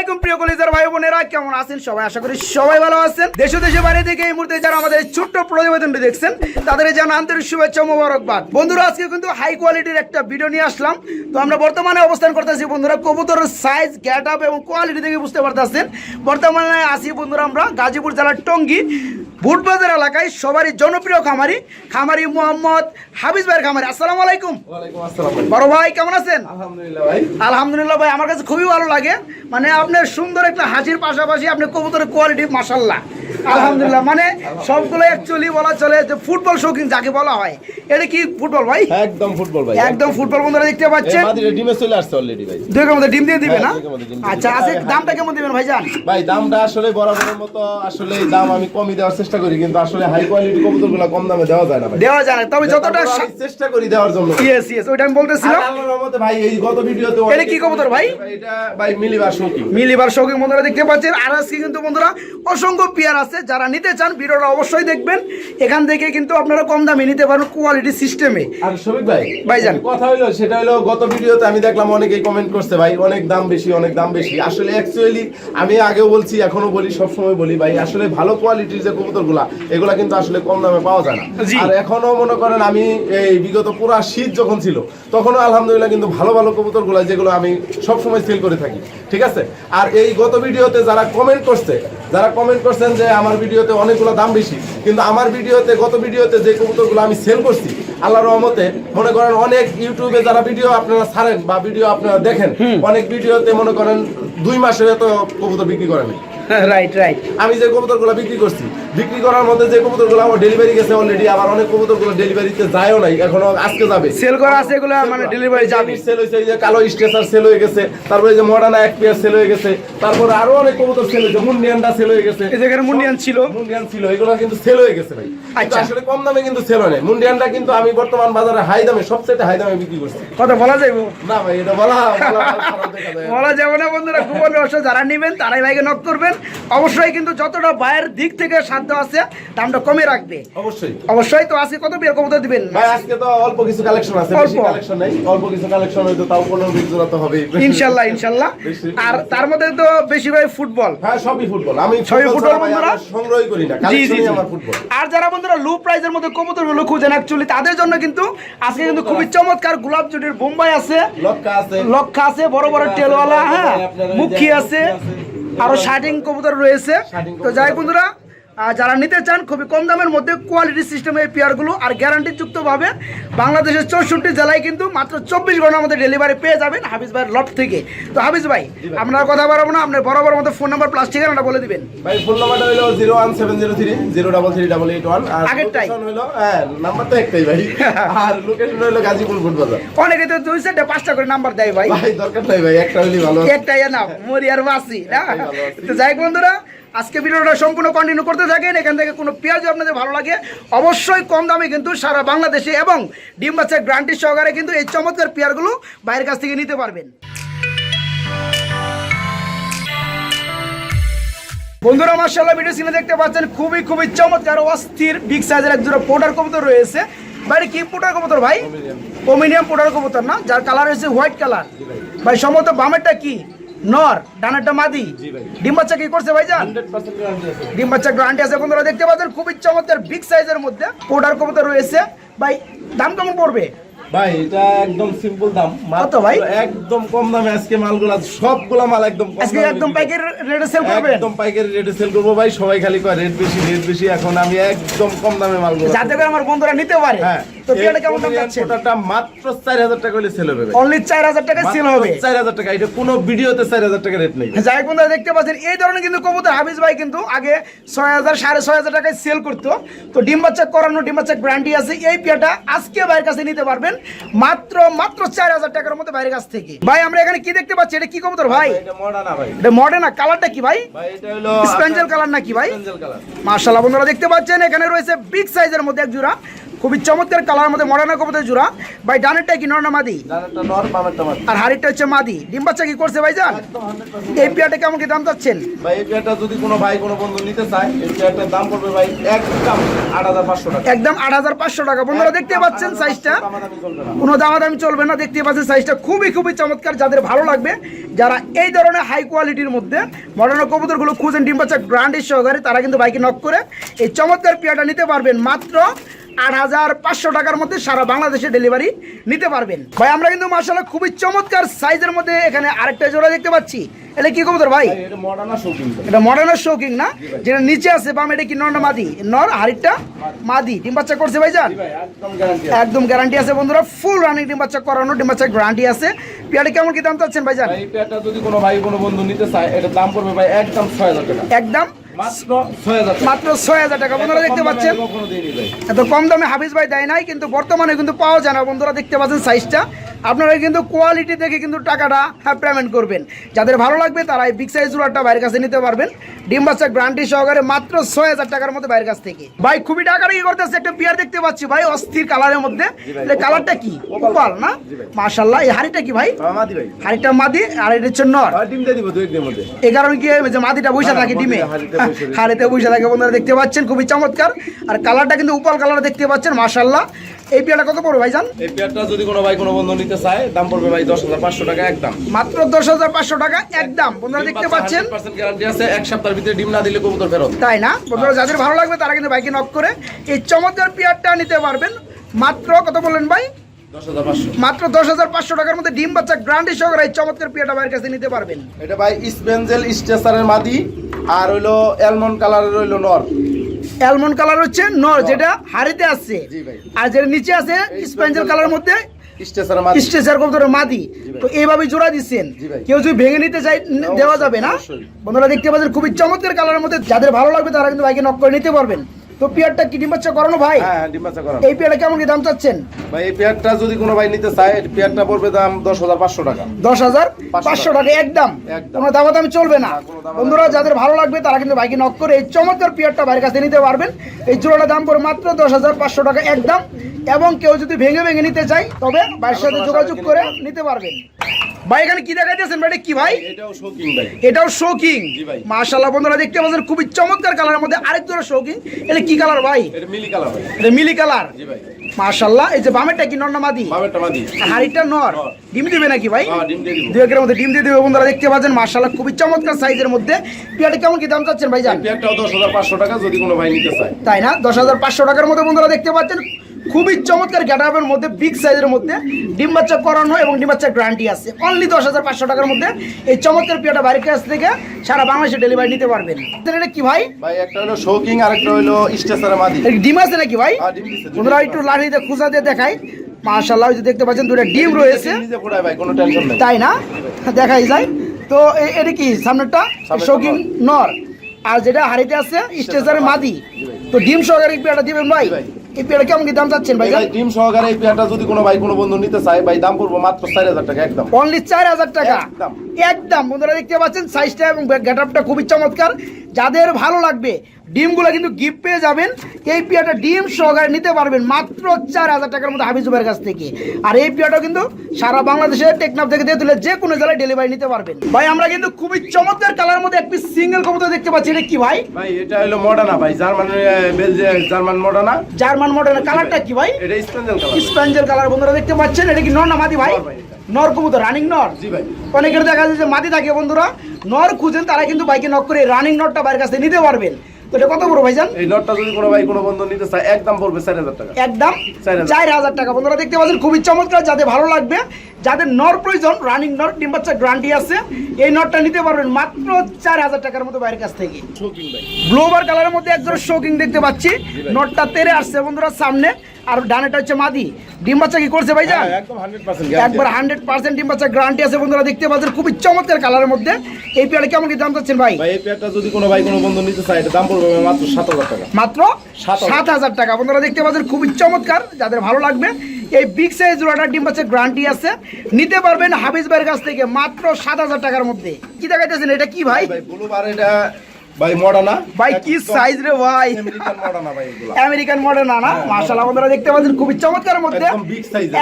আলাইকুম প্রিয় কলিজার ভাই বোনেরা কেমন আছেন? সবাই আশা করি সবাই ভালো আছেন। দেশ দেশে বাইরে থেকে এই মুহূর্তে যারা আমাদের ছোট্ট প্রতিবেদনটি দেখছেন তাদের জানা আন্তরিক শুভেচ্ছা মোবারকবাদ। বন্ধুরা আজকে কিন্তু হাই কোয়ালিটির একটা ভিডিও নিয়ে আসলাম। তো আমরা বর্তমানে অবস্থান করতেছি বন্ধুরা কবুতরের সাইজ গ্যাট আপ এবং কোয়ালিটি থেকে বুঝতে পারতেছেন। বর্তমানে আছি বন্ধুরা আমরা গাজীপুর জেলার টঙ্গী বুটবাজার এলাকায় সবারই জনপ্রিয় খামারি খামারি মোহাম্মদ হাফিজ ভাইয়ের খামারি। আসসালামু আলাইকুম। বড় ভাই কেমন আছেন? আলহামদুলিল্লাহ ভাই। আলহামদুলিল্লাহ ভাই আমার কাছে খুবই ভালো লাগে। মানে আপনার সুন্দর একটা হাসির পাশাপাশি আপনি কবুতরের কোয়ালিটি মাসাল্লাহ আলহামদুলিল্লাহ মানে সবগুলো অ্যাকচুয়ালি বলা চলে যে ফুটবল শৌখিন যাকে বলা হয়। এটা কি ফুটবল ভাই? একদম ফুটবল ভাই একদম ফুটবল বন্ধুরা দেখতে পাচ্ছেন? ডিমে চলে আসছে অলরেডি ভাই। দুইটার মধ্যে ডিম দিয়ে দিবে না? হ্যাঁ, দিয়ে আচ্ছা হ্যাঁ, দামটা কেমন দিবেন ভাই জান ভাই দামটা আসলে বরাবরের মতো আসলে দাম আমি কমই দেওয়ার চেষ্টা করি কিন্তু আসলে হাই কোয়ালিটি কবুতরগুলো কম দামে দেওয়া যায় না ভাই। দেওয়া যায় না তবে যতটা চেষ্টা করি দেওয়ার জন্য। ইয়েস ইয়েস ওইটা আমি বলতেছিলাম। আল্লাহর রহমতে ভাই এই গত ভিডিওতে এটা কি কবুতর ভাই? এটা ভাই মিলিবার শৌকি মিলিবার শৌখিন বন্ধুরা দেখতে পাচ্ছেন। আর আজকে কিন্তু বন্ধুরা অসংখ্য পেয়ার আছে। যারা নিতে চান ভিডিওটা অবশ্যই দেখবেন। এখান থেকে কিন্তু আপনারা কম দামে নিতে পারবেন কোয়ালিটি সিস্টেমে আর শফিক ভাই ভাইজান। কথা হইল সেটা হলো গত ভিডিওতে আমি দেখলাম অনেকেই কমেন্ট করছে ভাই অনেক দাম বেশি অনেক দাম বেশি। আসলে অ্যাকচুয়ালি আমি আগেও বলছি এখনও বলি সব সময় বলি ভাই আসলে ভালো কোয়ালিটির যে কবুতরগুলা এগুলা কিন্তু আসলে কম দামে পাওয়া যায় না। আর এখনও মনে করেন আমি এই বিগত পুরা শীত যখন ছিল তখনও আলহামদুলিল্লাহ কিন্তু ভালো ভালো কবুতরগুলা যেগুলো আমি সব সময় সেল করে থাকি। ঠিক আছে? আর এই গত ভিডিওতে যারা কমেন্ট করছে যারা কমেন্ট করছেন যে আমার ভিডিওতে অনেকগুলো দাম বেশি কিন্তু আমার ভিডিওতে গত ভিডিওতে যে কবুতরগুলো আমি সেল করছি আল্লাহ রহমতে মনে করেন অনেক ইউটিউবে যারা ভিডিও আপনারা ছাড়েন বা ভিডিও আপনারা দেখেন অনেক ভিডিওতে মনে করেন দুই মাসের এত কবুতর বিক্রি করেন রাইট রাইট আমি যে কবুতরগুলো বিক্রি করছি বিক্রি করার মধ্যে যে কবুতরগুলো আমার ডেলিভারি গেছে অলরেডি আবার অনেক কবুতরগুলো ডেলিভারিতে যায়ও নাই এখনও আজকে যাবে। সেল করা আছে এগুলো মানে ডেলিভারি যাবে। সেল হয়েছে এই যে কালো স্ট্রেচার সেল হয়ে গেছে তারপরে যে মডার্না এক পেয়ার সেল হয়ে গেছে তারপরে আরও অনেক কবুতর সেল হয়েছে মুন্ডিয়ানটা সেল হয়ে গেছে। এই যেখানে মুন্ডিয়ান ছিল। মুন্ডিয়ান ছিল এগুলো কিন্তু সেল হয়ে গেছে ভাই। আচ্ছা। আসলে কম দামে কিন্তু সেল হয় না মুন্ডিয়ানটা কিন্তু আমি বর্তমান বাজারে হাই দামে সবচেয়ে হাই দামে বিক্রি করছি। কথা বলা যাইবো? না ভাই এটা বলা বলা যায়। যাবে না বন্ধুরা গোপন রহস্য যারা নেবেন তারাই ভাইকে নক করবেন। অবশ্যই কিন্তু যতটা ভাইয়ের দিক থেকে আছে দামটা কমে রাখবে। অবশ্যই। অবশ্যই তো আজকে কত বিয়ের কবুতর দিবেন? ভাই আজকে তো অল্প কিছু কালেকশন আছে বেশি। কালেকশন নাই। অল্প কিছু কালেকশন হয়তো তাও পনেরো বিশ জোড়া তো হবেই। ইনশাল্লাহ ইনশাল্লাহ। বেশি- আর তার মধ্যে তো বেশিরভাগ ফুটবল। হ্যাঁ সবই ফুটবল। আমি সবই ফুটবল বন্ধুরা? করি না। কালেকশনই আমার ফুটবল। আর যারা বন্ধুরা লো প্রাইজের মধ্যে কবুতরগুলো খুঁজেন অ্যাকচুয়ালি তাদের জন্য কিন্তু আজকে কিন্তু খুবই চমৎকার গোলাপ জুটির বোম্বাই আছে। লক্কা আছে। লক্ষা আছে বড় বড় টেলওয়ালা হ্যাঁ মুখী আছে আরও শার্টিং কবুতর রয়েছে। তো যাই বন্ধুরা যারা নিতে চান খুবই কম দামের মধ্যে কোয়ালিটি সিস্টেমে এই পেয়ারগুলো আর গ্যারান্টি যুক্তভাবে বাংলাদেশের চৌষট্টি জেলায় কিন্তু মাত্র চব্বিশ ঘণ্টার মধ্যে ডেলিভারি পেয়ে যাবেন হাফিজ ভাইয়ের লট থেকে। তো হাফিজ ভাই আপনার কথা বাড়াবো না আপনার বরাবর মতো ফোন নাম্বার প্লাস ঠিকানাটা বলে দিবেন। ভাই ফোন নাম্বারটা হলো zero one seven zero three zero double three double eight one আর আগেরটাই। হলো হ্যাঁ নাম্বার তো একটাই ভাই। আর লোকেশন হলো গাজীপুর ফুটবাজার অনেকে তো দুই সেটে পাঁচটা করে নাম্বার দেয় ভাই। ভাই দরকার নাই ভাই একটা হলেই ভালো। একটাই না মরিয়ার বাসি না? তো যাই বন্ধুরা আজকে ভিডিওটা সম্পূর্ণ কন্টিনিউ করতে থাকেন। এখান থেকে কোনো পেঁয়াজ আপনাদের ভালো লাগে অবশ্যই কম দামে কিন্তু সারা বাংলাদেশে এবং ডিম বাচ্চার গ্রান্টি সহকারে কিন্তু এই চমৎকার পেয়ারগুলো বাইরের কাছ থেকে নিতে পারবেন। বন্ধুরা মার্শাল্লাহ ভিডিও সিনে দেখতে পাচ্ছেন খুবই খুবই চমৎকার অস্থির বিগ সাইজের এক জোড়া পোটার কবুতর রয়েছে। বাইরে কি পোটার কবুতর ভাই? পমিনিয়াম পোটার কবুতর না? যার কালার হয়েছে হোয়াইট কালার ভাই সম্ভবত বামেরটা কি? নর ডানেরটা মাদি। ডিম বাচ্চা কি করছে ভাই জান হান্ড্রেড গ্যারান্টি আছে। ডিম বাচ্চা গ্রান্টি আছে। বন্ধুরা দেখতে পাচ্ছেন খুবই চমৎকার বিগ সাইজের মধ্যে পোটার কবুতর রয়েছে। ভাই দাম কেমন পড়বে? ভাই এটা একদম সিম্পল দাম। মাত্র ভাই? একদম কম দামে আজকে মালগুলা সবগুলা মাল একদম আজকে একদম প্যাকের রেটে সেল করবেন? একদম পাইকারি রেটে সেল করব ভাই। সবাই খালি কয় রেট বেশি রেট বেশি। এখন আমি একদম কম দামে মালগুলো যাতে করে আমার বন্ধুরা নিতে পারে। হ্যাঁ। তো পেয়ারটা কেমন দাম যাচ্ছে ওটা মাত্র চার হাজার টাকা হলে সেল হবে। অনলি চার হাজার সেল হবে? চার হাজার টাকা এটা কোনো ভিডিওতে চার হাজার টাকা রেট নেই। যাই বন্ধুরা দেখতে পাচ্ছেন এই ধরনের কিন্তু কবুতর হাফিজ ভাই কিন্তু আগে ছয় হাজার সাড়ে ছয় হাজার টাকায় সেল করতো। তো ডিম বাচ্চা করানো ডিম বাচ্চা গ্যারান্টি আছে। এই পেয়ারটা আজকে ভাইয়ের কাছে নিতে পারবেন। মাত্র মাত্র চার হাজার টাকার মধ্যে বাইরের কাছ থেকে। ভাই আমরা এখানে কি দেখতে পাচ্ছি? এটা কি কবুতর ভাই? এটা মডার্ন ভাই। এটা মডার্ন কালারটা কি ভাই? ভাই এটা হলো স্পেঞ্জেল কালার নাকি ভাই? স্পেঞ্জেল কালার মার্শাল্লাহ বন্ধুরা দেখতে পাচ্ছেন এখানে রয়েছে বিগ সাইজের মধ্যে এক জোড়া। খুবই চমৎকার কালার মধ্যে মডার্ন কবুতর জোড়া। ভাই ডানেরটা কি নর না মাদি? আর হাড়িটা হচ্ছে মাদি। ডিম বাচ্চা কি করছে ভাই যান এই পেয়ারটা কেমন কি দাম চাচ্ছেন? ভাই এই পেয়ারটা যদি কোনো ভাই কোনো বন্ধু নিতে চায় এই পেয়ারটার দাম পড়বে ভাই একদম আট হাজার পাঁচশো টাকা। একদম আট হাজার পাঁচশো টাকা। বন্ধুরা দেখতে পাচ্ছেন সাইজটা। কোনো দামাদামি চলবে না। দেখতে পাচ্ছেন সাইজটা খুবই খুবই চমৎকার। যাদের ভালো লাগবে যারা এই ধরনের হাই কোয়ালিটির মধ্যে মডার্ন কবুতরগুলো খুঁজেন ডিম বাচ্চা গ্রান্ডের সহকারে তারা কিন্তু বাইকে নক করে এই চমৎকার পেয়ারটা নিতে পারবেন। মাত্র আট হাজার পাঁচশো টাকার মধ্যে সারা বাংলাদেশে ডেলিভারি নিতে পারবেন। ভাই আমরা কিন্তু মার্শাল্লাহ খুবই চমৎকার সাইজের মধ্যে এখানে আরেকটা জোড়া দেখতে পাচ্ছি। এটা কি কবুতর ভাই? এটা। এটা মডার্নের শৌকিং না? যেটা নিচে আছে বাম এটা কি নর না মাদি? নর হাড়িটা মাদি। ডিম বাচ্চা করছে ভাই ভাই, একদম গ্যারান্টি আছে। বন্ধুরা ফুল রানিং ডিম বাচ্চা করানো ডিম বাচ্চা গ্যারান্টি আছে। পেয়ারটা কেমন কি দাম চাচ্ছেন ভাই এই পেয়ারটা যদি কোনো ভাই কোনো বন্ধু নিতে চায় এটার দাম পড়বে ভাই একদম ছয় হাজার টাকা। একদম মাত্র ছয় হাজার টাকা। বন্ধুরা দেখতে পাচ্ছেন? এত কম দামে হাফিজ ভাই দেয় নাই কিন্তু বর্তমানে কিন্তু পাওয়া যায় না। বন্ধুরা দেখতে পাচ্ছেন সাইজটা আপনারা কিন্তু কোয়ালিটি দেখে কিন্তু টাকাটা পেমেন্ট করবেন। যাদের ভালো লাগবে তারা এই বিগ সাইজ রুলারটা বাইরের কাছে নিতে পারবেন। ডিম বাচ্চা গ্রান্টি সহকারে মাত্র ছয় হাজার টাকার মধ্যে বাইরের কাছ থেকে। ভাই খুবই টাকার কি করতেছে একটা পিয়ার দেখতে পাচ্ছি ভাই অস্থির কালারের মধ্যে। কালারটা কি? ওপাল না? মাশাল্লাহ এই হাড়িটা কি ভাই? হাড়িটা মাদি আর এটা হচ্ছে নর। এই কারণে কি যে মাটিটা বসে হ্যাঁ, থাকে ডিমে? হাঁড়িতে বসে থাকে। হাড়িতে বসে থাকে বন্ধুরা দেখতে পাচ্ছেন খুবই চমৎকার। আর কালারটা কিন্তু উপাল কালার দেখতে পাচ্ছেন মাশাল্লাহ এই পেয়ারটা কত পড়বে ভাইজান? এই পেয়ারটা যদি কোনো ভাই কোনো বন্ধু নিতে চায় দাম পড়বে ভাই দশ হাজার পাঁচশো টাকা একদম। মাত্র দশ হাজার পাঁচশো টাকা একদম। বন্ধুরা দেখতে পাচ্ছেন? গ্যারান্টি আছে এক সপ্তাহের ভিতরে ডিম না দিলে কবুতর ফেরত। তাই না? বন্ধুরা যাদের ভালো লাগবে তারা কিন্তু বাইকে নক করে এই চমৎকার পেয়ারটা নিতে পারবেন। মাত্র কত বললেন ভাই? মাত্র দশ হাজার পাঁচশো টাকার মধ্যে ডিম বাচ্চা গ্রান্ডি সহকারে এই চমৎকার পেয়ারটা বাইরের কাছে নিতে পারবেন। এটা ভাই স্পেঞ্জেল স্টেসারের মাদি আর হইল অ্যালমন্ড কালারের হইল নর। অ্যালমন্ড কালার হচ্ছে নর যেটা হাড়িতে আসছে। আর যেটা নিচে আছে স্পেঞ্জেল কালার মধ্যে মাদি। কবুতরের মাদি। তো এইভাবে জোড়া দিচ্ছেন। কেউ যদি ভেঙে নিতে চাই দেওয়া যাবে না। বন্ধুরা দেখতে পাচ্ছেন খুবই চমৎকার কালারের মধ্যে যাদের ভালো লাগবে তারা কিন্তু বাইকে নক করে নিতে পারবেন। তো পেয়ারটা কি ডিম বাচ্চা করানো ভাই? হ্যাঁ ডিম বাচ্চা করা এই পেয়ারটা কেমন কি দাম চাচ্ছেন? ভাই এই পেয়ারটা যদি কোনো ভাই নিতে চায় এই পেয়ারটা পড়বে দাম দশ হাজার পাঁচশো টাকা। দশ হাজার পাঁচশো টাকা। একদম। কোনো দামাদামি চলবে না। দামাদামি বন্ধুরা যাদের ভালো লাগবে তারা কিন্তু বাইকে নক করে এই চমৎকার পেয়ারটা বাইরের কাছে নিতে পারবেন। এই জোড়াটা দাম পড়ে মাত্র দশ হাজার পাঁচশো টাকা একদম। এবং কেউ যদি ভেঙে ভেঙে নিতে চায় তবে বাইরের সাথে যোগাযোগ করে নিতে পারবেন। ভাই এখানে কি দেখাইতেছেন ভাই? কি ভাই? এটাও শৌকিং ভাই। এটাও শোকিং জি মাশাআল্লাহ বন্ধুরা দেখতে পাচ্ছেন খুবই চমৎকার কালারের মধ্যে আরেক জোড়া শোকিং এটা কি কালার ভাই? এটা মিলি কালার ভাই। এটা মিলি কালার জি ভাই। মাশাআল্লাহ এই যে বামেরটা কি নন্নামাদি বামেরটা মাদি। হাড়িটা নর। নর। ডিম দিবে নাকি ভাই? হ্যাঁ ডিম দিয়ে দিব। দু একের মধ্যে ডিম দিয়ে দেবে বন্ধুরা দেখতে পাচ্ছেন মাশাআল্লাহ খুবই চমৎকার সাইজের মধ্যে। পেয়ারটা কেমন কি দাম চাচ্ছেন ভাই জান পেয়ারটাও দশ হাজার পাঁচশো টাকা যদি কোনো ভাই নিতে চায়। তাই না? দশ হাজার পাঁচশো টাকার মধ্যে বন্ধুরা দেখতে পাচ্ছেন খুবই চমৎকার গ্যাটাপের মধ্যে বিগ সাইজের মধ্যে ডিম বাচ্চা করানো এবং ডিম বাচ্চার গ্যারান্টি আছে। অনলি দশ হাজার পাঁচশো টাকার মধ্যে এই চমৎকার পেয়ারটা বাইরের কাছ থেকে সারা বাংলাদেশে ডেলিভারি নিতে পারবেন। এটা কি ভাই? ভাই একটা হলো শৌকিং আর একটা হলো স্টেসারের মাদি। ডিম আছে নাকি ভাই? হ্যাঁ, বন্ধুরা একটু লাঠিতে খুঁজা দিয়ে দেখাই। মাশাল্লাহ ওই যে দেখতে পাচ্ছেন দুটো ডিম রয়েছে। তাই না? দেখাই যায় তো এটা কি সামনেরটা? শৌখিন নর। আর যেটা হাড়িতে আছে স্টেশনের মাদি। তো ডিম সহকারে পেয়ারটা দিবেন ভাই। এই পেয়ারা কেমন কি দাম চাচ্ছেন ভাই? ভাই ডিম সহকারে এই পেয়ারটা যদি কোনো ভাই কোনো বন্ধু নিতে চায় ভাই দাম পড়ব মাত্র চার হাজার টাকা একদম। অনলি চার হাজার টাকা? একদম। একদম। বন্ধুরা দেখতে পাচ্ছেন সাইজটা এবং গেট আপটা খুবই চমৎকার। যাদের ভালো লাগবে ডিমগুলো কিন্তু গিফট পেয়ে যাবেন। এই পিয়াটা ডিম সহকারে নিতে পারবেন মাত্র চার হাজার টাকার মধ্যে হাবিজুবের কাছ থেকে। আর এই পিয়াটাও কিন্তু সারা বাংলাদেশে টেকনাফ থেকে দিয়ে তুলে যে কোনো জেলায় ডেলিভারি নিতে পারবেন। ভাই আমরা কিন্তু খুবই চমৎকার কালার মধ্যে একটি সিঙ্গেল কবুতর দেখতে পাচ্ছি। এটা কি ভাই? ভাই এটা হলো মডার্না ভাই জার্মান জার্মান মডার্না জার্মান মডেলের কালারটা কি ভাই? এটা স্পেঞ্জেল কালার স্পেঞ্জের কালার বন্ধুরা দেখতে পাচ্ছেন। এটা কি নর না মাদি ভাই? নর কবুতর রানিং নর? জি ভাই। অনেকের দেখা যাচ্ছে যে মাটি থাকে বন্ধুরা। নর খুঁজেন তারা কিন্তু বাইকে নক করে রানিং নটটা বাইরের কাছে নিতে পারবেন। তো এটা কত বড় ভাইজান? এই নটটা যদি কোনো ভাই কোনো বন্ধু নিতে চায় একদম পড়বে চার হাজার টাকা। একদম? চার হাজার। চার হাজার টাকা। বন্ধুরা দেখতে পাচ্ছেন খুবই চমৎকার যাতে ভালো লাগবে যাদের নর প্রয়োজন রানিং ডিম বাচ্চা আছে এই নটটা নিতে পারবেন মাত্র চার হাজার টাকার মতো বাইরের কাছ থেকে। শৌকিং ভাই। ব্লোবার কালারের মধ্যে একজন শোকিং দেখতে পাচ্ছি। নটটা তেরে আসছে বন্ধুরা সামনে। আর ডানেটা হচ্ছে মাদি। ডিম বাচ্চা কি করছে হ্যাঁ, একদম হান্ড্রেড পার্সেন্ট একবার হান্ড্রেড পার্সেন্ট ডিম বাচ্চা গ্যারান্টি আছে বন্ধুরা দেখতে পাচ্ছেন খুবই চমৎকার কালারের মধ্যে। এই পেয়ারে কেমন কি দাম চাচ্ছেন ভাই? ভাই এই পেয়ারটা যদি কোনো ভাই কোনো বন্ধু নিতে চায় এটা দাম পড়বে মাত্র সাত হাজার টাকা। মাত্র সাত হাজার। টাকা। বন্ধুরা দেখতে পাচ্ছেন খুবই চমৎকার যাদের ভালো লাগবে। এই বিগ সাইজ জোড়াটা ডিম গ্যারান্টি আছে। নিতে পারবেন হাফিজ ভাইয়ের কাছ থেকে মাত্র সাত হাজার টাকার মধ্যে। কি দেখাইতেছেন এটা কি ভাই? ভাই ব্লু এটা ভাই মডানা ভাই কি সাইজ রে ভাই? আমেরিকান মডানা ভাই এগুলা। আমেরিকান মডেল না না? মাশাআল্লাহ বন্ধুরা দেখতে পাচ্ছেন খুবই চমৎকার মধ্যে।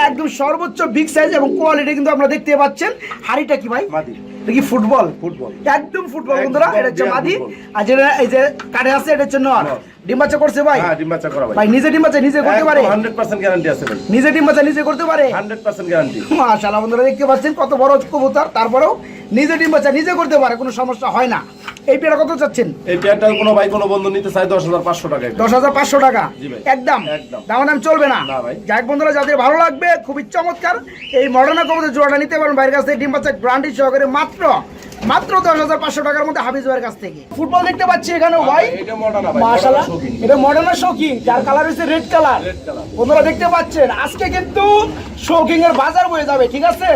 একদম সর্বোচ্চ বিগ সাইজ এবং কোয়ালিটি কিন্তু আপনারা দেখতে পাচ্ছেন। হাড়িটা কি ভাই? মাদি। কি ফুটবল? ফুটবল। একদম ফুটবল বন্ধুরা এটা হচ্ছে মাদি। আর যেটা এই যে কাঠে আছে এটা হচ্ছে নর। নর। করছে ভাই? হ্যাঁ ডিম করা ভাই। ভাই নিজে ডিম নিজে করতে পারে? হান্ড্রেড পার্সেন্ট গ্যারান্টি আছে ভাই। নিজে ডিম নিজে করতে পারে? হান্ড্রেড পার্সেন্ট গ্যারান্টি মাশাআল্লাহ বন্ধুরা দেখতে পাচ্ছেন কত বড় কবুতর। তারপরেও নিজে ডিম বাচ্চা নিজে করতে পারে কোনো সমস্যা হয় না। এই পেয়ারা কত চাচ্ছেন? এই পেয়ারটা কোনো ভাই কোনো বন্ধু নিতে চাই দশ হাজার পাঁচশো টাকা দশ হাজার পাঁচশো টাকা? একদম। দাম দাম চলবে না। যাক বন্ধুরা যাদের ভালো লাগবে খুবই চমৎকার। এই মডার্না কবুতর জোড়াটা নিতে পারেন বাইরের কাছ থেকে। ডিম বাচ্চা গ্রান্টি সহকারে মাত্র মাত্র মাত্র দশ হাজার পাঁচশো টাকার মধ্যে হাফিজ ভাইয়ের কাছ থেকে। ফুটবল দেখতে পাচ্ছি এখানে মাশাআল্লাহ মডানা শৌখিন। এটা মডার্না শৌখিন যার কালার হচ্ছে রেড কালার। বন্ধুরা দেখতে পাচ্ছেন আজকে কিন্তু শৌখিং এর বাজার বয়ে যাবে ঠিক আছে?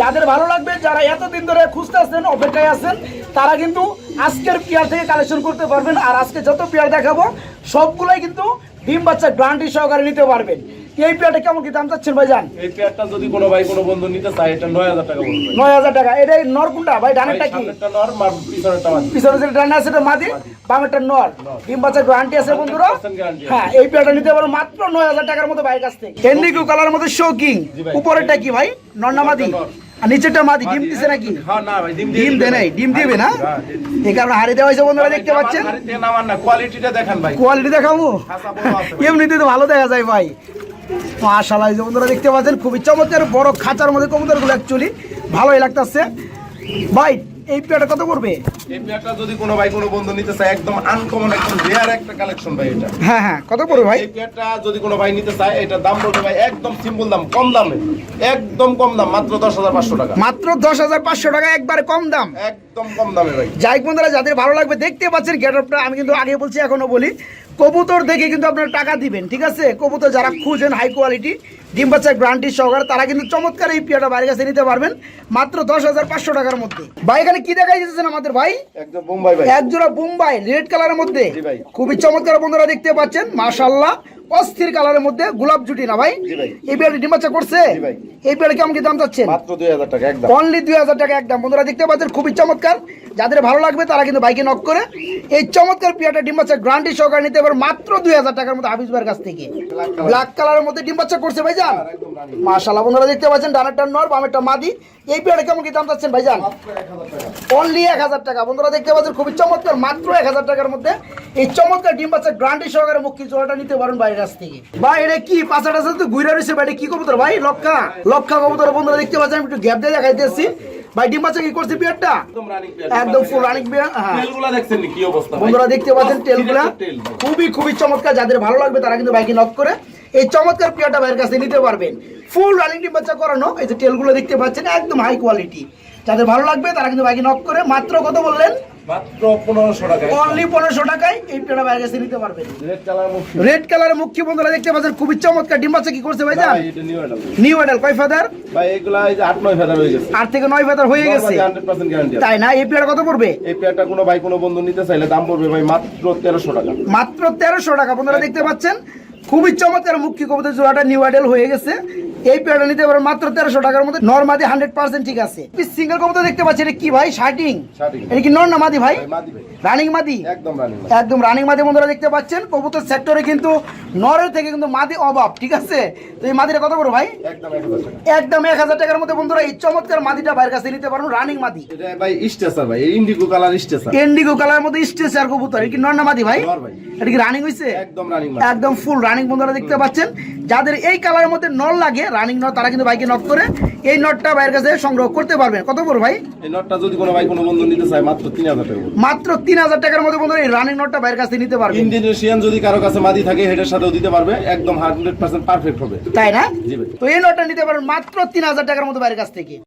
যাদের ভালো লাগবে যারা এতদিন ধরে খুঁজতেছেন অপেক্ষায় আছেন তারা কিন্তু আজকের পেয়ার থেকে কালেকশন করতে পারবেন। আর আজকে যত পেয়ার দেখাবো সবগুলাই কিন্তু ডিম বাচ্চা গ্রান্টি সহকারে নিতে পারবেন। এই পেয়ারটা কেমন কি দাম চাচ্ছেন ভাই জান এই পেয়ারটা যদি কোনো ভাই কোনো বন্ধু নিতে চায় এটা নয় হাজার টাকা বলবে। নয় হাজার টাকা। এটা নর কোনটা? ভাই ডানেরটা কি? নর মার পিছনেরটা মাদি। পিছনে যেটা ডানে আছে এটা মাদি বামেরটা নর। ডিম বাচ্চা গ্যারান্টি আছে বন্ধুরা। 100% guarantee হ্যাঁ এই পেয়ারটা নিতে পারো মাত্র নয় হাজার টাকার মতো ভাইয়ের কাছ থেকে। এন্ডিকো কালার মধ্যে শোকিং উপরেরটা কি ভাই? নর না মাদি? আর নিচেরটা মাদি ডিম দিছে নাকি? হ্যাঁ না ভাই ডিম ডিম নাই। ডিম দিবে না? হ্যাঁ, এই কারণে হারিয়ে দেওয়া হয়েছে বন্ধুরা দেখতে পাচ্ছেন? কোয়ালিটিটা দেখেন ভাই। কোয়ালিটি দেখাবো? এমনিতে তো ভালো দেখা যায় ভাই। মাশাআল্লাহ যে বন্ধুরা দেখতে পাচ্ছেন খুবই চমৎকার বড় খাঁচার মধ্যে কবুতরগুলো অ্যাকচুয়ালি ভালোই লাগতাছে। ভাই এই পেয়ারটা কত করবে এই পেয়ারটা যদি কোনো ভাই কোনো বন্ধু নিতে চায় একদম আনকমন একদম রেয়ার একটা কালেকশন ভাই এটা। হ্যাঁ হ্যাঁ কত করবে ভাই? এই পেয়ারটা যদি কোনো ভাই নিতে চায় এটা দাম বলবে ভাই একদম সিম্পল দাম কম দামে। একদম কম দাম মাত্র দশ হাজার পাঁচশো টাকা। মাত্র দশ হাজার পাঁচশো টাকা একবার কম দাম। একদম কম দামে ভাই। যাই বন্ধুরা যাদের ভালো লাগবে দেখতে পাচ্ছেন গেট আমি কিন্তু আগে বলছি এখনও বলি। কবুতর দেখে কিন্তু আপনারা টাকা দিবেন ঠিক আছে? কবুতর যারা খুঁজেন হাই কোয়ালিটি ডিম বাচ্চা গ্রান্টি সহকারে তারা কিন্তু চমৎকার এই পিয়াটা বাইরের কাছে নিতে পারবেন মাত্র দশ হাজার পাঁচশো টাকার মধ্যে। ভাই এখানে কি দেখাই দিতেছেন আমাদের ভাই? এক জোড়া বোম্বাই রেড কালারের মধ্যে। খুবই চমৎকার বন্ধুরা দেখতে পাচ্ছেন মাশাল্লাহ অস্থির কালারের মধ্যে গোলাপ জুটি না ভাই? এই পেয়ারটা ডিম বাচ্চা করছে? এই পেয়ারটা কেমন কি দাম চাচ্ছেন? মাত্র দুই হাজার টাকা একদম। অনলি দুই হাজার টাকা একদম। বন্ধুরা দেখতে পাচ্ছেন খুবই চমৎকার। যাদের ভালো লাগবে তারা কিন্তু বাইকে নক করে এই চমৎকার পিয়াটা ডিম বাচ্চা গ্রান্টি সহকারে নিতে পারে মাত্র দুই হাজার টাকার মধ্যে হাফিজ ভাইয়ের কাছ থেকে। ব্ল্যাক কালারের মধ্যে ডিম করছে ভাইজান। মাশাল্লাহ বন্ধুরা দেখতে পাচ্ছেন ডানারটা নর বামেরটা মাদি। এই পিয়াটা কেমন কি দাম চাচ্ছেন ভাইজান? অনলি এক হাজার টাকা। বন্ধুরা দেখতে পাচ্ছেন খুবই চমৎকার মাত্র এক হাজার টাকার মধ্যে এই চমৎকার ডিম বাচ্চা গ্রান্টি সহকারে মুক্তি জোড়াটা নিতে পারেন বাইরের কাছ থেকে। ভাই এটা কি? পাঁচটা সাথে ঘুরে রয়েছে ভাই কি কবুতর? ভাই লক্ষা। লক্ষা কবুতর বন্ধুরা দেখতে পাচ্ছেন একটু গ্যাপ দিয়ে দেখাইতেছি ভাই ডিম বাচ্চা কি করছে বিয়ারটা একদম ফুল রানিং বিয়ার হ্যাঁ। তেলগুলা দেখছেন কি অবস্থা বন্ধুরা দেখতে পাচ্ছেন First তেল ভাই। খুবই খুবই চমৎকার যাদের ভালো লাগবে তারা কিন্তু বাইকে নক করে এই চমৎকার পিয়াটা ভাইয়ের কাছে নিতে পারবেন। ফুল রানিং ডিম বাচ্চা করানো এই যে টেলগুলো দেখতে পাচ্ছেন একদম হাই কোয়ালিটি যাদের ভালো লাগবে তারা কিন্তু বাইকে নক করে মাত্র কত বললেন? মাত্র পনেরোশো টাকা। অনলি পনেরোশো টাকায় এই পেয়ারা বাইরের কাছে নিতে পারবেন রেড কালার মুখ। রেড কালারের মুখ্য বন্ধুরা দেখতে পাচ্ছেন খুবই চমৎকার। ডিম বাচ্চা কি করছে ভাই জান? নিউ অ্যাডাল নিউ অ্যাডাল কয় ফাদার? ভাই এগুলা এই যে আট নয় ফেদার হয়ে গেছে। আট থেকে নয় ফাদার হয়ে গেছে। হান্ড্রেড পার্সেন্ট গ্যারান্টি তাই না? এই কত পড়বে? এই কোনো ভাই কোনো বন্ধু নিতে চাইলে দাম পড়বে ভাই মাত্র তেরোশো টাকা। মাত্র তেরোশো টাকা। বন্ধুরা দেখতে পাচ্ছেন খুবই চমৎকার মুখ্য কবিতা জোড়াটা নিউ আইডেল হয়ে গেছে। এই পেয়ারটা নিতে পারেন মাত্র তেরোশো টাকার মধ্যে। নর্মাদি হান্ড্রেড পার্সেন্ট ঠিক আছে। সিঙ্গেল কবুতর দেখতে পাচ্ছি এটা কি ভাই? শার্টিং। এটা কি নর না মাদি ভাই? রানিং মাদি একদম রানিং মাদি। বন্ধুরা দেখতে পাচ্ছেন। কবুতর সেক্টরে কিন্তু নরের থেকে কিন্তু মাদি অভাব ঠিক আছে? তো এই মাদিটা কত বড় ভাই? একদম এক হাজার টাকার মধ্যে বন্ধুরা এই চমৎকার মাদিটা বাইরের কাছে নিতে পারেন রানিং মাদি। ভাই স্টেসার ভাই ইন্ডিগো কালার স্টেসার ইন্ডিগো কালার মধ্যে স্টেচার কবুতর এটা কি নর না মাদি ভাই? এটা কি রানিং হয়েছে একদম রানিং একদম ফুল রানিং বন্ধুরা দেখতে পাচ্ছেন। যাদের এই কালারের মধ্যে নল লাগে রানিং নট তারা কিন্তু বাইকে নক করে। এই নটটা বাইরের কাছে সংগ্রহ করতে পারবেন। কত বড় ভাই? এই নটটা যদি কোনো ভাই কোনো বন্ধু নিতে চায় মাত্র তিন হাজার টাকা মাত্র তিন হাজার টাকার মধ্যে বন্ধু এই রানিং নটটা বাইরের কাছে নিতে পারবেন। ইন্দোনেশিয়ান যদি কারও কাছে মাদি থাকে হেডের সাথেও দিতে পারবে। একদম হান্ড্রেড পার্সেন্ট পারফেক্ট হবে। তাই না? জি ভাই। তো এই নটটা নিতে পারবেন মাত্র তিন হাজার টাকার মধ্যে বাইরের কাছ থেকে।